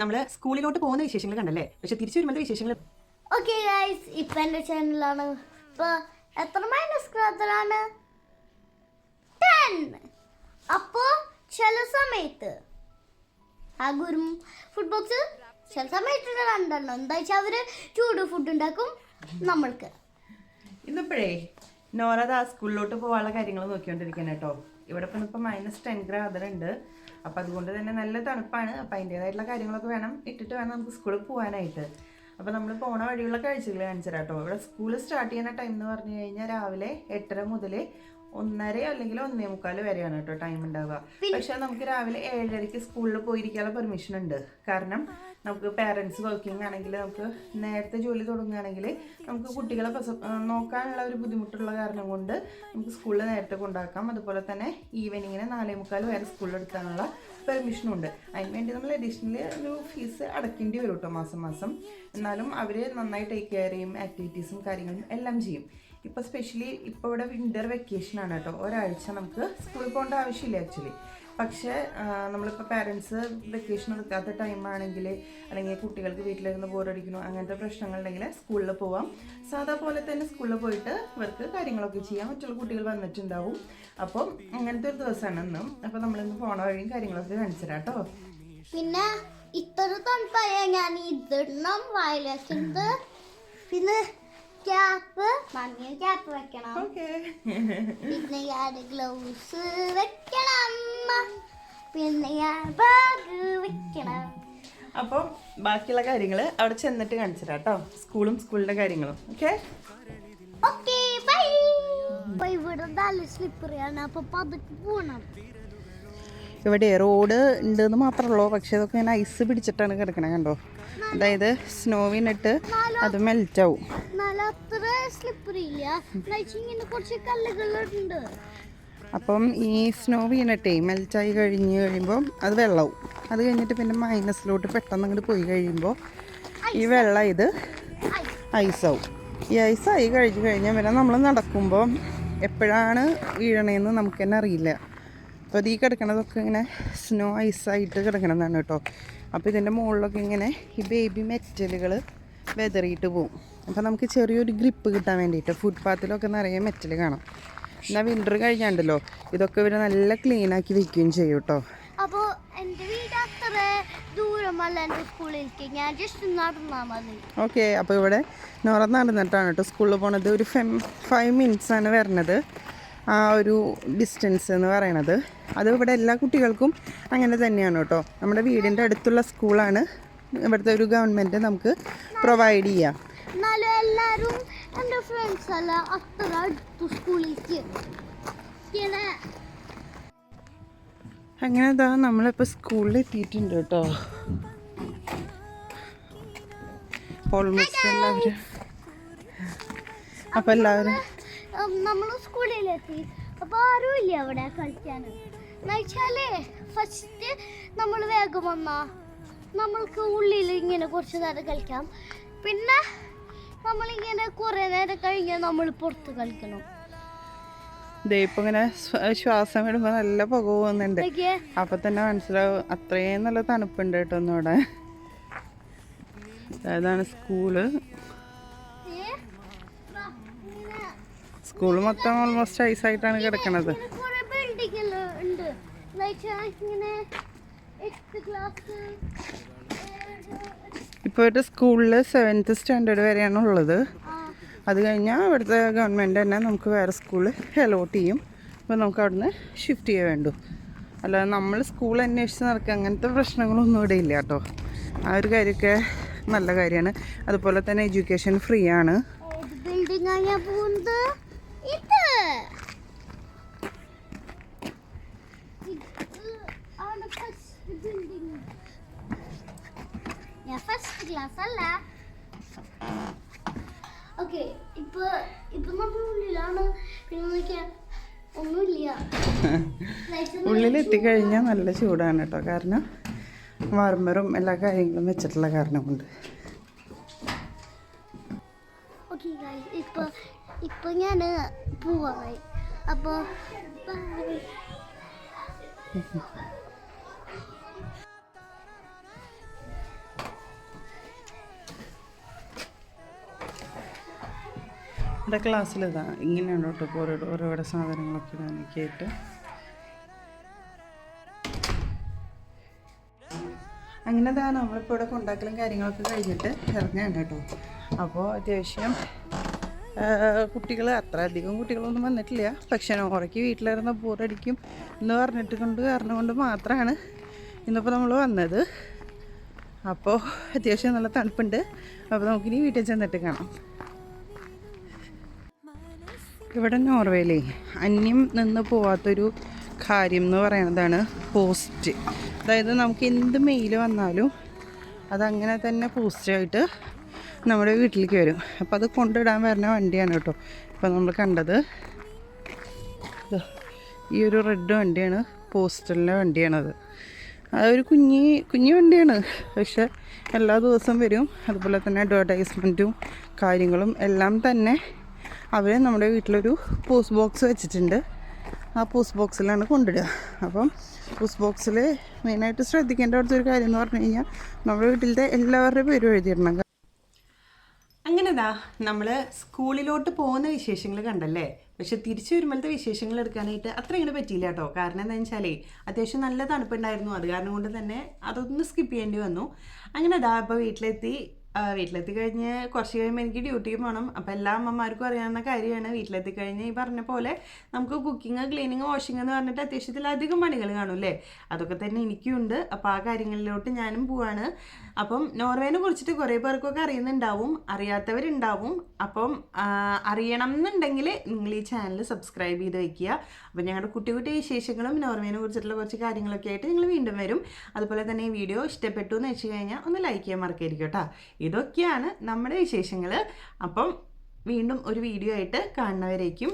നമ്മൾ സ്കൂളിലോട്ട് പോകുന്ന വിശേഷങ്ങൾ കണ്ടല്ലേ? പക്ഷെ തിരിച്ചു വരുമ്പോൾ വിശേഷങ്ങൾ? ഓക്കെ ഗൈസ് ഇപ്പൊ എന്റെ ചാനലാണ് ഇപ്പൊ എത്ര മൈനസ് ക്ലാസ്സിലാണ് ടെൻ അപ്പോ ചില സമയത്ത് ആ ഗുരു ഫുഡ് ബോക്സ് ചില സമയത്ത് രണ്ടെണ്ണം. എന്താ വെച്ചാൽ അവർ ചൂട് ഫുഡ് ഉണ്ടാക്കും നമ്മൾക്ക്. ഇന്നിപ്പോഴേ നോറത് ആ സ്കൂളിലോട്ട് പോകാനുള്ള കാര്യങ്ങൾ നോക്കിക്കൊണ്ടിരിക്കുകയാണ് കേട്ടോ. ഇവിടെ ഇപ്പം ഇപ്പം മൈനസ് ടെൻ ഗ്രാദറുണ്ട് അപ്പം അതുകൊണ്ട് തന്നെ നല്ല തണുപ്പാണ്. അപ്പം അതിന്റേതായിട്ടുള്ള കാര്യങ്ങളൊക്കെ വേണം. ഇട്ടിട്ട് വേണം നമുക്ക് സ്കൂളിൽ പോകാനായിട്ട് അപ്പോൾ നമ്മൾ പോണ വഴിയുള്ള കാഴ്ചകൾ കാണിച്ചു കേട്ടോ ഇവിടെ സ്കൂൾ സ്റ്റാർട്ട് ചെയ്യുന്ന ടൈം എന്ന് പറഞ്ഞു കഴിഞ്ഞാൽ രാവിലെ എട്ടര മുതൽ ഒന്നര അല്ലെങ്കിൽ ഒന്നേ മുക്കാൽ വരെയാണ് കേട്ടോ ടൈം ഉണ്ടാവുക പക്ഷെ നമുക്ക് രാവിലെ ഏഴരയ്ക്ക് സ്കൂളിൽ പോയിരിക്കാനുള്ള പെർമിഷൻ ഉണ്ട്. കാരണം നമുക്ക് പേരൻസ് വർക്കിംഗ് ആണെങ്കിൽ നമുക്ക് നേരത്തെ ജോലി തുടങ്ങുകയാണെങ്കിൽ നമുക്ക് കുട്ടികളെ നോക്കാനുള്ള ഒരു ബുദ്ധിമുട്ടുള്ള കാരണം കൊണ്ട് നമുക്ക് സ്കൂളിൽ നേരത്തെ കൊണ്ടാക്കാം. അതുപോലെ തന്നെ ഈവനിങ്ങിന് നാലേ മുക്കാൽ വരെ സ്കൂളിൽ എടുക്കാനുള്ള പെർമിഷനും ഉണ്ട്. അതിന് വേണ്ടി നമ്മൾ അഡീഷണലി ഒരു ഫീസ് അടയ്ക്കേണ്ടി വരും കേട്ടോ മാസം മാസം. എന്നാലും അവർ നന്നായി ടേക്ക് കെയർ ചെയ്യും ആക്ടിവിറ്റീസും കാര്യങ്ങളും എല്ലാം ചെയ്യും. ഇപ്പോൾ സ്പെഷ്യലി ഇപ്പോൾ ഇവിടെ വിന്റർ വെക്കേഷൻ ആണ് കേട്ടോ. ഒരാഴ്ച നമുക്ക് സ്കൂളിൽ പോകേണ്ട ആവശ്യമില്ല ആക്ച്വലി പക്ഷേ നമ്മളിപ്പോൾ പാരൻസ് വെക്കേഷൻ എടുക്കാത്ത ടൈം ആണെങ്കിൽ അല്ലെങ്കിൽ കുട്ടികൾക്ക് വീട്ടിലിരുന്ന് ബോറടിക്കണോ അങ്ങനത്തെ പ്രശ്നങ്ങളുണ്ടെങ്കിൽ സ്കൂളിൽ പോവാം. സാധാ പോലെ തന്നെ സ്കൂളിൽ പോയിട്ട് ഇവർക്ക് കാര്യങ്ങളൊക്കെ ചെയ്യാം. മറ്റുള്ള കുട്ടികൾ വന്നിട്ടുണ്ടാവും. അപ്പോൾ അങ്ങനത്തെ ഒരു ദിവസമാണ് ഇന്നും. അപ്പോൾ നമ്മളിന്ന് പോണ വഴിയും കാര്യങ്ങളൊക്കെ കാണിച്ചു കേട്ടോ. പിന്നെ ഇത്ര തണുപ്പായ ഞാൻ ഇതിടണം വായിലേക്കുണ്ട് പിന്നെ ക്യാപ്പ് മഞ്ഞ ക്യാപ്പ് വെക്കണം. പിന്നെ ഞാൻ ഗ്ലൗസ് വെക്കണം. പിന്നെ ഞാൻ ബാഗ് വെക്കണം. അപ്പം ബാക്കിയുള്ള കാര്യങ്ങൾ അവിടെ ചെന്നിട്ട് കാണിച്ചു തരാം കേട്ടോ. സ്കൂളും സ്കൂളിന്റെ കാര്യങ്ങളും. ഓക്കെ? Okay bye. അപ്പൊ ഇവിടെ നല്ല സ്ലിപ്പറിയാണ് അപ്പൊ പതുക്കെ പോണം. ഇവിടെ റോഡ് ഉണ്ടെന്ന് മാത്രമേ പക്ഷെ ഇതൊക്കെ ഇങ്ങനെ ഐസ് പിടിച്ചിട്ടാണ് കിടക്കണേ കണ്ടോ? അതായത് സ്നോ വീണിട്ട് അത് മെൽറ്റ് ആവും. അപ്പം ഈ സ്നോ വീണിട്ടേ മെൽറ്റായി കഴിഞ്ഞ് കഴിയുമ്പോൾ അത് വെള്ളവും. അത് കഴിഞ്ഞിട്ട് പിന്നെ മൈനസിലോട്ട് പെട്ടെന്ന് അങ്ങോട്ട് പോയി കഴിയുമ്പോൾ ഈ വെള്ളം ഇത് ഐസാവും ഈ ഐസായി കഴിഞ്ഞ് കഴിഞ്ഞാൽ പിന്നെ നമ്മൾ നടക്കുമ്പോൾ എപ്പോഴാണ് വീഴണേന്ന് നമുക്ക് തന്നെ അറിയില്ല. അപ്പോൾ ഈ കിടക്കണതൊക്കെ ഇങ്ങനെ സ്നോ ഐസായിട്ട് കിടക്കണതാണ് കേട്ടോ. അപ്പോൾ ഇതിന്റെ മുകളിലൊക്കെ ഇങ്ങനെ ഈ ബേബി മെറ്റലുകൾ വെതറിയിട്ട് പോവും. അപ്പോൾ നമുക്ക് ചെറിയൊരു ഗ്രിപ്പ് കിട്ടാൻ വേണ്ടിയിട്ട് ഫുട്പാത്തിലൊക്കെ നിറയെ മെറ്റൽ കാണാം. എന്നാൽ വിന്റർ കഴിഞ്ഞാണ്ടല്ലോ ഇതൊക്കെ ഇവർ നല്ല ക്ലീൻ ആക്കി വെക്കുകയും ചെയ്യും കേട്ടോ. അപ്പോൾ എന്റെ വീട് അത്ര ദൂരമല്ല എന്റെ സ്കൂളിലേക്ക്. ഞാൻ ജസ്റ്റ് നടന്നാൽ മതി. ഓക്കെ അപ്പോൾ ഇവിടെ നോറ നടന്നിട്ടാണ് കേട്ടോ സ്കൂളിൽ പോണത്. ഒരു ഫൈവ് മിനിറ്റ്സ് ആണ് വരണത്. ആ ഒരു ഡിസ്റ്റൻസ് എന്ന് പറയണത്. അത് ഇവിടെ എല്ലാ കുട്ടികൾക്കും അങ്ങനെ തന്നെയാണ് കേട്ടോ. നമ്മുടെ വീടിന്റെ അടുത്തുള്ള സ്കൂളാണ്. ഇവിടുത്തെ ഒരു ഗവൺമെന്റ് നമുക്ക് പ്രൊവൈഡ് ചെയ്യാം. എന്നാലും എല്ലാവരും എന്റെ ഫ്രണ്ട്സ് അല്ല അത്ര അടുത്തു സ്കൂളിലേക്ക്. അങ്ങനെ ഇതാ നമ്മളിപ്പോൾ സ്കൂളിൽ എത്തിയിട്ടുണ്ട് കേട്ടോ. ഓൾമോസ്റ്റ് എല്ലാവരും. അപ്പോൾ എല്ലാവരും നമ്മൾ സ്കൂളിലെത്തി. അപ്പോൾ ആരും ഇല്ല അവിടെ കളിക്കാൻ എന്നുവെച്ചാലേ ഫസ്റ്റ് നമ്മൾ വേഗം വന്നാ നമ്മൾക്ക് ഉള്ളിൽ ഇങ്ങനെ കുറച്ച് നേരം കളിക്കാം. പിന്നെ നമ്മളിങ്ങനെ കുറേ നേരം കഴിഞ്ഞാൽ നമ്മൾ പുറത്ത് കളിക്കണം. ഇപ്പൊ ഇങ്ങനെ ശ്വാസം വിടുമ്പോ നല്ല പുക പോകുന്നുണ്ട്. അപ്പൊ തന്നെ മനസ്സിലാവും അത്രയും നല്ല തണുപ്പുണ്ട് കേട്ടോ ഒന്നുകൂടെ അതാണ് സ്കൂൾ. സ്കൂൾ മൊത്തം ഓൾമോസ്റ്റ് ഐസായിട്ടാണ് കിടക്കണത്. ഇപ്പോൾ ഒരു സ്കൂളിൽ സെവൻത്ത് സ്റ്റാൻഡേർഡ് വരെയാണ് ഉള്ളത്. അത് കഴിഞ്ഞാൽ ഇവിടുത്തെ ഗവൺമെന്റ് തന്നെ നമുക്ക് വേറെ സ്കൂളിൽ അലോട്ട് ചെയ്യും. അപ്പോൾ നമുക്ക് അവിടുന്ന് ഷിഫ്റ്റ് ചെയ്യാൻ വേണ്ടു. അല്ലാതെ നമ്മൾ സ്കൂൾ അന്വേഷിച്ച് നടക്കുക അങ്ങനത്തെ പ്രശ്നങ്ങളൊന്നും ഇവിടെ ഇല്ല കേട്ടോ. ആ ഒരു കാര്യമൊക്കെ നല്ല കാര്യമാണ്. അതുപോലെ തന്നെ എഡ്യൂക്കേഷൻ ഫ്രീ ആണ്. ഇത്. ഞാൻ ഫസ്റ്റ് ക്ലാസ് അല്ല. ഓക്കെ ഇപ്പൊ ഇപ്പൊ നമ്മൾ ഉള്ളിലാണ്. പിന്നെ നോക്കിയാ ഒന്നുമില്ല. Lights നല്ല ചൂടാണ് കേട്ടോ. കാരണം വാർമറും എല്ലാ കാര്യങ്ങളും വെച്ചിട്ടുള്ള കാരണം കൊണ്ട് ഓക്കെ ഇപ്പൊ ഞാൻ പോവായി അപ്പോൾ എന്റെ ക്ലാസ്സിൽ ഇതാ ഇങ്ങനെയാണ് കേട്ടോ ഓരോ ഓരോരോ സാധനങ്ങളൊക്കെ ഇടാനൊക്കെ ആയിട്ട്. അങ്ങനെ ഇതാ നമ്മളിപ്പോൾ ഇവിടെ കൊണ്ടാക്കലും കാര്യങ്ങളൊക്കെ കഴിഞ്ഞിട്ട് ഇറങ്ങുകയാണ് കേട്ടോ. അപ്പോൾ അത്യാവശ്യം കുട്ടികൾ അത്ര അധികം കുട്ടികളൊന്നും വന്നിട്ടില്ല. പക്ഷേ നോറയ്ക്ക് വീട്ടിലിരുന്ന ബോറടിക്കും എന്ന് പറഞ്ഞിട്ട് കൊണ്ട് കാരണം മാത്രമാണ് ഇന്നിപ്പോൾ നമ്മൾ വന്നത്. അപ്പോൾ അത്യാവശ്യം നല്ല തണുപ്പുണ്ട്. അപ്പോൾ നമുക്കിനി വീട്ടിൽ ചെന്നിട്ട് കാണാം. ഇവിടെ നോർവേയിലേ അന്യം നിന്ന് പോവാത്തൊരു കാര്യം എന്ന് പറയുന്നതാണ് പോസ്റ്റ്. അതായത് നമുക്ക് എന്ത് മെയിൽ വന്നാലും അതങ്ങനെ തന്നെ പോസ്റ്റായിട്ട് നമ്മുടെ വീട്ടിലേക്ക് വരും. അപ്പോൾ അത് കൊണ്ടിടാൻ വരുന്ന വണ്ടിയാണ് കേട്ടോ. ഇപ്പോൾ നമ്മൾ കണ്ടത്. ഈ ഒരു റെഡ് വണ്ടിയാണ് പോസ്റ്റലിന്റെ വണ്ടിയാണത്. അതൊരു കുഞ്ഞി കുഞ്ഞി വണ്ടിയാണ്. പക്ഷെ എല്ലാ ദിവസവും വരും. അതുപോലെ തന്നെ അഡ്വർടൈസ്മെന്റും കാര്യങ്ങളും എല്ലാം തന്നെ അവർ നമ്മുടെ വീട്ടിലൊരു പോസ്റ്റ് ബോക്സ് വെച്ചിട്ടുണ്ട്. ആ പോസ്റ്റ് ബോക്സിലാണ് കൊണ്ടിടുക അപ്പം പോസ്റ്റ് ബോക്സിൽ മെയിനായിട്ട് ശ്രദ്ധിക്കേണ്ട ഒരു കാര്യം എന്ന് പറഞ്ഞു കഴിഞ്ഞാൽ നമ്മുടെ വീട്ടിലത്തെ എല്ലാവരുടെയും പേരും എഴുതിയിടണം. അങ്ങനെതാ നമ്മൾ സ്കൂളിലോട്ട് പോകുന്ന വിശേഷങ്ങൾ കണ്ടല്ലേ? പക്ഷെ തിരിച്ചു വരുമ്പോഴത്തെ വിശേഷങ്ങൾ എടുക്കാനായിട്ട് അത്ര ഇങ്ങനെ പറ്റിയില്ല കേട്ടോ കാരണം എന്താ വെച്ചാലേ അത്യാവശ്യം നല്ല തണുപ്പുണ്ടായിരുന്നു. അത് കാരണം കൊണ്ട് തന്നെ അതൊന്ന് സ്കിപ്പ് ചെയ്യേണ്ടി വന്നു. അങ്ങനെ അതാ ഇപ്പോൾ വീട്ടിലെത്തി വീട്ടിലെത്തി കഴിഞ്ഞ് കുറച്ച് കഴിയുമ്പോൾ എനിക്ക് ഡ്യൂട്ടിക്ക് പോകണം അപ്പോൾ എല്ലാ അമ്മമാർക്കും അറിയാവുന്ന കാര്യമാണ് വീട്ടിലെത്തി കഴിഞ്ഞ് ഈ പറഞ്ഞ പോലെ നമുക്ക് കുക്കിംഗ് ക്ലീനിങ് വാഷിംഗ് എന്ന് പറഞ്ഞിട്ട് അത്യാവശ്യത്തിലധികം പണികൾ കാണും അല്ലേ? അതൊക്കെ തന്നെ എനിക്കുണ്ട്. അപ്പോൾ ആ കാര്യങ്ങളിലോട്ട് ഞാനും പോവാണ്. അപ്പം നോർവേനെ കുറിച്ചിട്ട് കുറേ പേർക്കൊക്കെ അറിയുന്നുണ്ടാവും. അറിയാത്തവരുണ്ടാവും. അപ്പം അറിയണം എന്നുണ്ടെങ്കിൽ നിങ്ങൾ ഈ ചാനൽ സബ്സ്ക്രൈബ് ചെയ്ത് വയ്ക്കുക അപ്പം ഞങ്ങളുടെ കുട്ടി കുട്ടി വിശേഷങ്ങളും നോർവേനെ കുറിച്ചിട്ടുള്ള കുറച്ച് കാര്യങ്ങളൊക്കെ ആയിട്ട് നിങ്ങൾ വീണ്ടും വരും. അതുപോലെ തന്നെ ഈ വീഡിയോ ഇഷ്ടപ്പെട്ടു എന്ന് വെച്ച് കഴിഞ്ഞാൽ ഒന്ന് ലൈക്ക് ചെയ്യാൻ മറക്കരുത് കേട്ടോ. ഇതൊക്കെയാണ് നമ്മുടെ വിശേഷങ്ങൾ അപ്പം വീണ്ടും ഒരു വീഡിയോ ആയിട്ട് കാണുന്നവരേക്കും